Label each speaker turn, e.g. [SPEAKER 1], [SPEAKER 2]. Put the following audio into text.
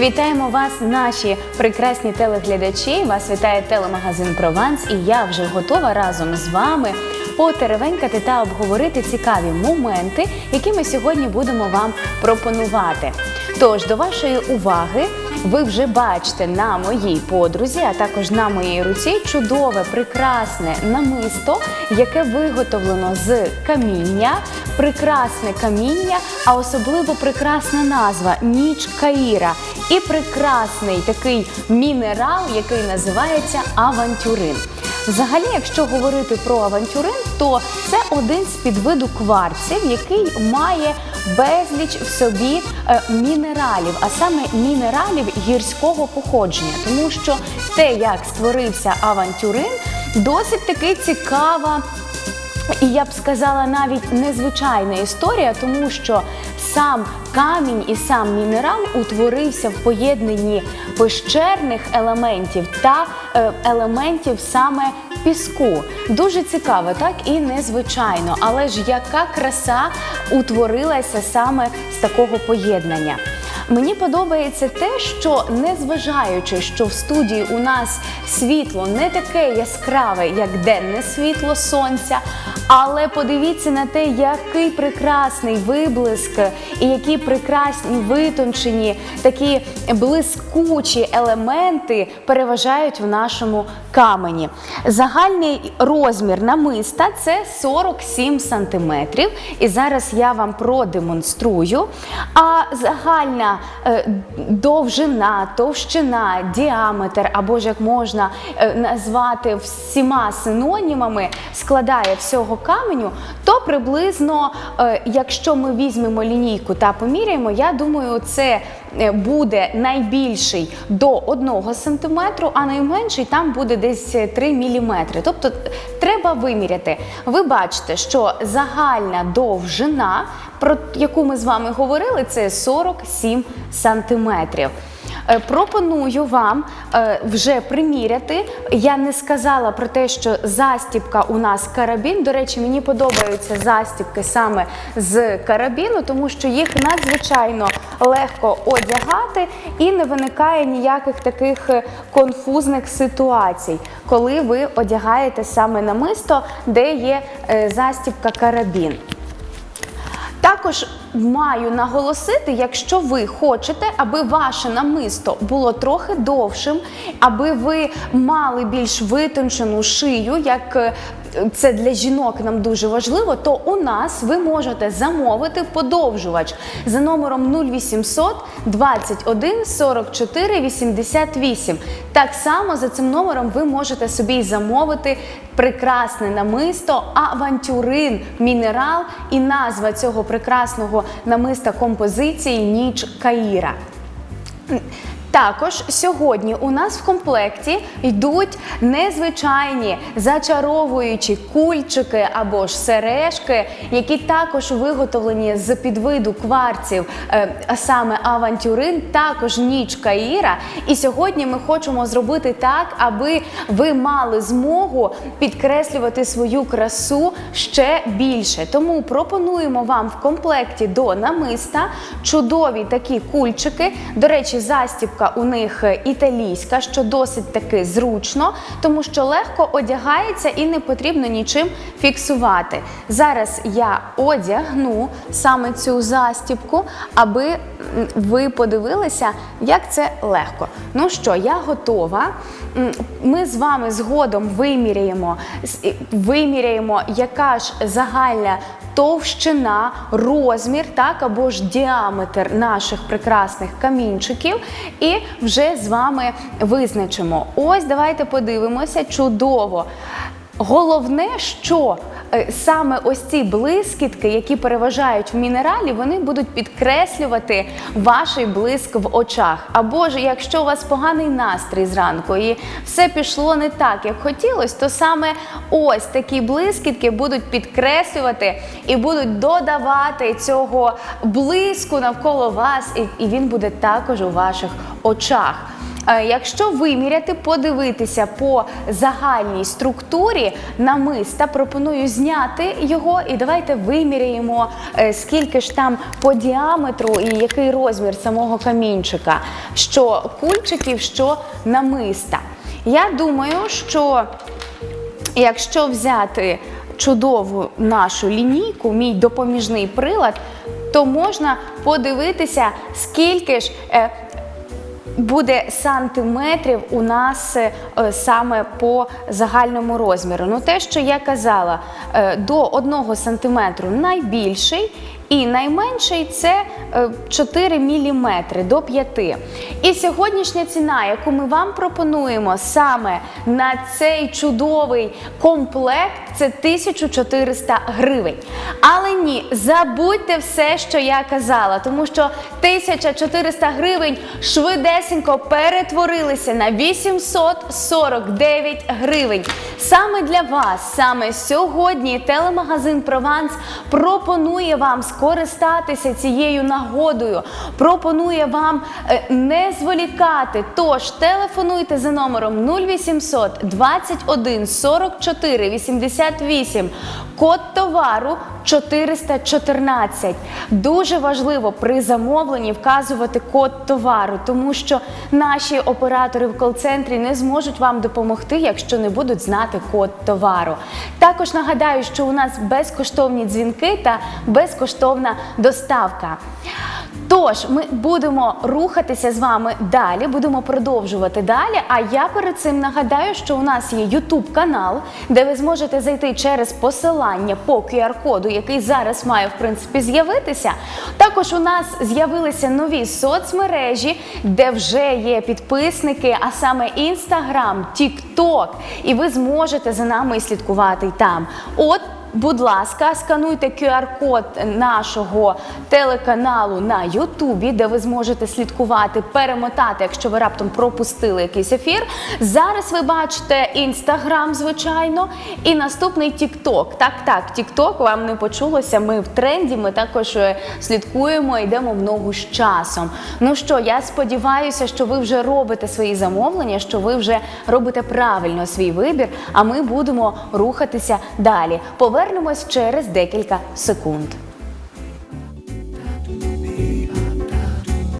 [SPEAKER 1] Вітаємо вас, наші прекрасні телеглядачі. Вас вітає телемагазин Прованс, і я вже готова разом з вами потеревенькати та обговорити цікаві моменти, які ми сьогодні будемо вам пропонувати. Тож до вашої уваги ви вже бачите на моїй подрузі, а також на моїй руці чудове, прекрасне намисто, яке виготовлено з каміння, прекрасне каміння, а особливо прекрасна назва ніч Каїра. І прекрасний такий мінерал, який називається авантюрин. Взагалі, якщо говорити про авантюрин, то це один з підвиду кварців, який має безліч в собі е, мінералів, а саме мінералів гірського походження, тому що те, як створився авантюрин, досить таки цікава. І я б сказала навіть незвичайна історія, тому що сам камінь і сам мінерал утворився в поєднанні пещерних елементів та е, елементів саме піску. Дуже цікаво, так і незвичайно. Але ж яка краса утворилася саме з такого поєднання? Мені подобається те, що незважаючи, що в студії у нас світло не таке яскраве, як денне світло сонця, але подивіться на те, який прекрасний виблиск і які прекрасні витончені, такі блискучі елементи переважають в нашому камені. Загальний розмір намиста це 47 сантиметрів. І зараз я вам продемонструю. А загальна довжина, товщина, діаметр, або ж як можна е, назвати всіма синонімами, складає всього каменю, то приблизно, е, якщо ми візьмемо лінійку та поміряємо, я думаю, це е, буде найбільший до 1 см, а найменший там буде десь 3 мм. Тобто треба виміряти. Ви бачите, що загальна довжина, про яку ми з вами говорили, це 47 сантиметрів. Е, Пропоную вам е, вже приміряти. Я не сказала про те, що застібка у нас карабін. До речі, мені подобаються застібки саме з карабіну, тому що їх надзвичайно легко одягати і не виникає ніяких таких е, конфузних ситуацій, коли ви одягаєте саме намисто, де є застібка карабін. Також маю наголосити, якщо ви хочете, аби ваше намисто було трохи довшим, аби ви мали більш витончену шию, як е, це для жінок нам дуже важливо, то у нас ви можете замовити подовжувач за номером 0800 21 44 88. Так само за цим номером ви можете собі замовити прекрасне намисто, авантюрин, мінерал і назва цього прекрасного намиста композиції Ніч Каїра. Також сьогодні у нас в комплекті йдуть незвичайні зачаровуючі кульчики або ж сережки, які також виготовлені з підвиду кварців, е, а саме авантюрин, також ніч Каїра. І сьогодні ми хочемо зробити так, аби ви мали змогу підкреслювати свою красу ще більше. Тому пропонуємо вам в комплекті до намиста чудові такі кульчики. До речі, застібка у них італійська, що досить таки зручно, тому що легко одягається і не потрібно нічим фіксувати. Зараз я одягну саме цю застібку, аби ви подивилися, як це легко. Ну що, я готова. Ми з вами згодом виміряємо, виміряємо, яка ж загальна товщина, розмір, так або ж діаметр наших прекрасних камінчиків, і вже з вами визначимо. Ось давайте подивимося чудово. Головне, що е, саме ось ці блискітки, які переважають в мінералі, вони будуть підкреслювати ваш блиск в очах. Або ж якщо у вас поганий настрій зранку і все пішло не так, як хотілося, то саме ось такі блискітки будуть підкреслювати і будуть додавати цього блиску навколо вас, і він буде також у ваших очах. Е, Якщо виміряти, подивитися по загальній структурі намиста, пропоную зняти його і давайте виміряємо, е, скільки ж там по діаметру і який розмір самого камінчика, що кульчиків, що намиста. Я думаю, що якщо взяти чудову нашу лінійку, мій допоміжний прилад, то можна подивитися, скільки ж. Е, буде сантиметрів у нас е, е, саме по загальному розміру. Ну, те, що я казала, е, до 1 сантиметру найбільший. І найменший це е, 4 мм до 5. І сьогоднішня ціна, яку ми вам пропонуємо саме на цей чудовий комплект, це 1400 гривень. Але ні, забудьте все, що я казала, тому що 1400 гривень швидесенько перетворилися на 849 гривень. Саме для вас, саме сьогодні, телемагазин Прованс пропонує вам скористатися цією нагодою, пропонує вам е, не зволікати. Тож телефонуйте за номером 0800 21 44 88, код товару 414. Дуже важливо при замовленні вказувати код товару, тому що наші оператори в кол-центрі не зможуть вам допомогти, якщо не будуть знати код товару. Також нагадаю, що у нас безкоштовні дзвінки та безкоштовна доставка. Тож ми будемо рухатися з вами далі, будемо продовжувати далі. А я перед цим нагадаю, що у нас є YouTube канал, де ви зможете зайти через посилання по QR-коду, який зараз має в принципі з'явитися. Також у нас з'явилися нові соцмережі, де вже є підписники, а саме Instagram, TikTok, і ви зможете за нами слідкувати там. От Будь ласка, скануйте QR-код нашого телеканалу на Ютубі, де ви зможете слідкувати, перемотати, якщо ви раптом пропустили якийсь ефір. Зараз ви бачите інстаграм, звичайно, і наступний Тікток. Так, так, Тікток вам не почулося. Ми в тренді. Ми також е, слідкуємо, йдемо в ногу з часом. Ну що, я сподіваюся, що ви вже робите свої замовлення, що ви вже робите правильно свій вибір. А ми будемо рухатися далі. Повернемось через декілька секунд.